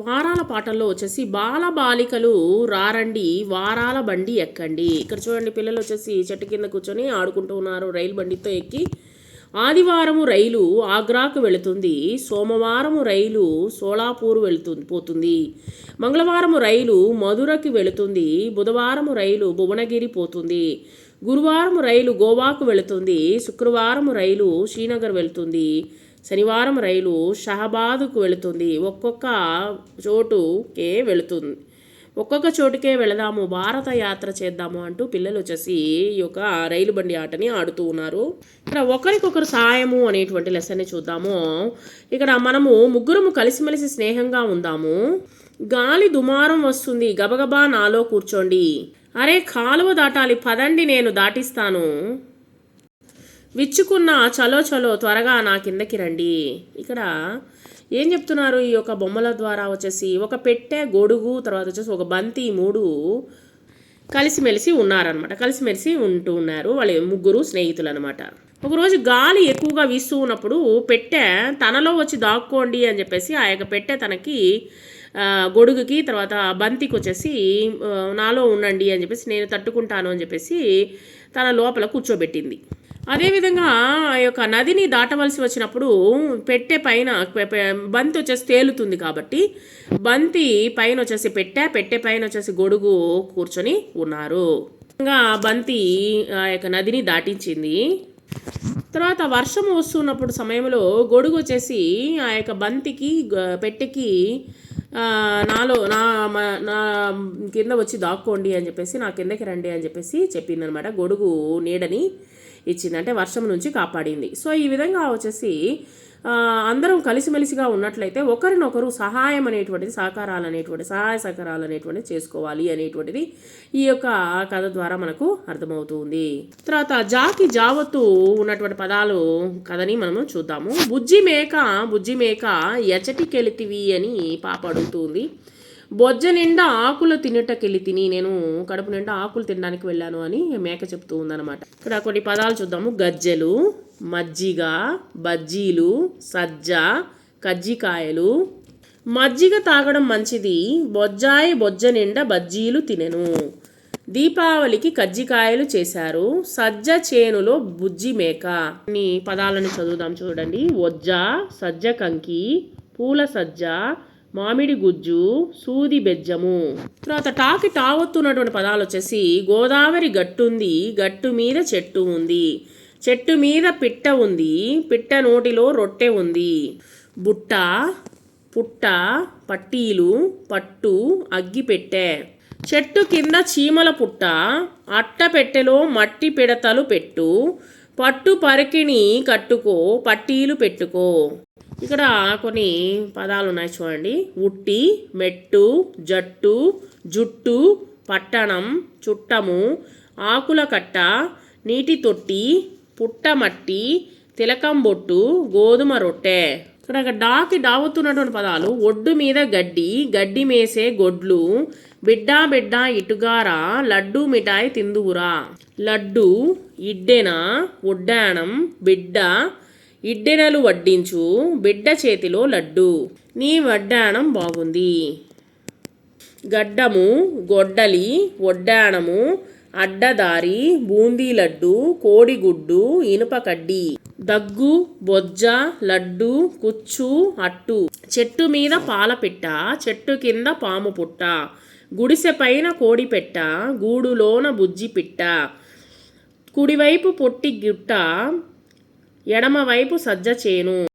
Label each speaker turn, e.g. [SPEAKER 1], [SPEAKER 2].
[SPEAKER 1] వారాల పాటల్లో వచ్చేసి బాల బాలికలు రారండి వారాల బండి ఎక్కండి. ఇక్కడ చూడండి పిల్లలు వచ్చేసి చెట్టు కింద కూర్చొని ఆడుకుంటూ ఉన్నారు. రైలు బండితో ఎక్కి ఆదివారము రైలు ఆగ్రాకు వెళుతుంది. సోమవారము రైలు సోలాపూర్ వెళుతుంది పోతుంది. మంగళవారము రైలు మధురకి వెళుతుంది. బుధవారము రైలు భువనగిరి పోతుంది. గురువారం రైలు గోవాకు వెళుతుంది. శుక్రవారం రైలు శ్రీనగర్ వెళుతుంది. శనివారం రైలు షహబాదుకు వెళుతుంది. ఒక్కొక్క చోటుకే వెళుతుంది. ఒక్కొక్క చోటుకే వెళదాము భారత యాత్ర చేద్దాము అంటూ పిల్లలు వచ్చేసి ఈ యొక్క రైలు బండి ఆటని ఆడుతూ ఉన్నారు. ఇక్కడ ఒకరికొకరు సాయము అనేటువంటి లెసన్ని చూద్దాము. ఇక్కడ మనము ముగ్గురము కలిసిమెలిసి స్నేహంగా ఉందాము. గాలి దుమారం వస్తుంది. గబగబా నాలో కూర్చోండి. అరే కాలువ దాటాలి. పదండి నేను దాటిస్తాను. విచ్చుకున్న చలో చలో త్వరగా నా కిందకి రండి. ఇక్కడ ఏం చెప్తున్నారు? ఈ యొక్క బొమ్మల ద్వారా వచ్చేసి ఒక పెట్టె గొడుగు తర్వాత వచ్చేసి ఒక బంతి మూడు కలిసిమెలిసి ఉన్నారనమాట కలిసిమెలిసి ఉంటూ ఉన్నారు వాళ్ళ ముగ్గురు స్నేహితులు అనమాట ఒకరోజు గాలి ఎక్కువగా వీస్తూ ఉన్నప్పుడు పెట్టె తనలో వచ్చి దాక్కోండి అని చెప్పేసి ఆ యొక్క పెట్టె తనకి గొడుగుకి తర్వాత బంతికి వచ్చేసి నాలో ఉండండి అని చెప్పేసి నేను తట్టుకుంటాను అని చెప్పేసి తన లోపల కూర్చోబెట్టింది. అదేవిధంగా ఆ యొక్క నదిని దాటవలసి వచ్చినప్పుడు పెట్టె పైన బంతి వచ్చేసి తేలుతుంది కాబట్టి బంతి పైన వచ్చేసి పెట్టె పెట్టె పైన వచ్చేసి గొడుగు కూర్చొని ఉన్నారు. ఇంకా బంతి ఆ యొక్క నదిని దాటించింది. తర్వాత వర్షం వస్తున్నప్పుడు సమయంలో గొడుగు వచ్చేసి ఆ యొక్క బంతికి పెట్టెకి నాలో నా నా కింద వచ్చి దాక్కోండి అని చెప్పేసి నా కిందకి రండి అని చెప్పేసి చెప్పిందనమాట. గొడుగు నీడని ఇచ్చింది అంటే వర్షం నుంచి కాపాడింది. సో ఈ విధంగా వచ్చేసి అందరం కలిసిమెలిసిగా ఉన్నట్లయితే ఒకరినొకరు సహాయం అనేటువంటిది సహకారాలు అనేటువంటి సహాయ సహకారాలు అనేటువంటిది చేసుకోవాలి అనేటువంటిది ఈ యొక్క కథ ద్వారా మనకు అర్థమవుతుంది. తర్వాత జాకి జావత్తు ఉన్నటువంటి పదాలు కథని మనము చూద్దాము. బుజ్జి మేక బుజ్జి మేక ఎచటికెళితివి అని పాపడు అడుగుతుంది బొజ్జ నిండా ఆకులు తినుటకెళ్ళి తిని నేను కడుపు నిండా ఆకులు తినడానికి వెళ్ళాను అని మేక చెప్తూ ఉందన్నమాట. ఇక్కడ కొన్ని పదాలు చూద్దాము. గజ్జెలు మజ్జిగ బజ్జీలు సజ్జ కజ్జికాయలు. మజ్జిగ తాగడం మంచిది. బొజ్జాయి బొజ్జ నిండా బజ్జీలు తినెను. దీపావళికి కజ్జికాయలు చేశారు. సజ్జ చేనులో బుజ్జి మేక. నీ పదాలను చదువుదాం చూడండి. వజ్జ సజ్జ కంకి పూల సజ్జ మామిడి గుజ్జు సూది బెజ్జము. తర్వాత టాకి టావొత్తున్నటువంటి పదాలు వచ్చేసి గోదావరి గట్టుంది గట్టు మీద చెట్టు ఉంది. చెట్టు మీద పిట్ట ఉంది పిట్ట నోటిలో రొట్టె ఉంది. బుట్ట పుట్ట పట్టీలు పట్టు అగ్గిపెట్టె చెట్టు కింద చీమల పుట్ట అట్ట పెట్టెలో మట్టి పిడతలు పెట్టు. పట్టు పరికిణి కట్టుకో పట్టీలు పెట్టుకో. ఇక్కడ కొన్ని పదాలు ఉన్నాయి చూడండి. ఉట్టి మెట్టు జట్టు జుట్టు పట్టణం చుట్టము ఆకుల కట్ట నీటి తొట్టి పుట్టమట్టి తిలకం బొట్టు గోధుమ రొట్టె. ఇక్కడ డాకి డావుతున్నటువంటి పదాలు. ఒడ్డు మీద గడ్డి గడ్డి మేసే గొడ్లు బిడ్డా బిడ్డ ఇటుగారా లడ్డు మిఠాయి తిందువురా. లడ్డు ఇడ్డెన ఉడ్డాణం బిడ్డ ఇడ్డెనలు వడ్డించు బిడ్డ చేతిలో లడ్డు. నీ వడ్డాణం బాగుంది. గడ్డము గొడ్డలి వడ్డాణము అడ్డదారి బూందీ లడ్డు కోడిగుడ్డు ఇనుపకడ్డి దగ్గు బొజ్జ లడ్డు కుచ్చు అట్టు. చెట్టు మీద పాలపిట్ట చెట్టు కింద పాము పుట్ట. గుడిసె పైన కోడి పెట్ట గూడులోన బుజ్జి పిట్ట. కుడివైపు పొట్టి గుట్ట ఎడమవైపు సజ్జ చేను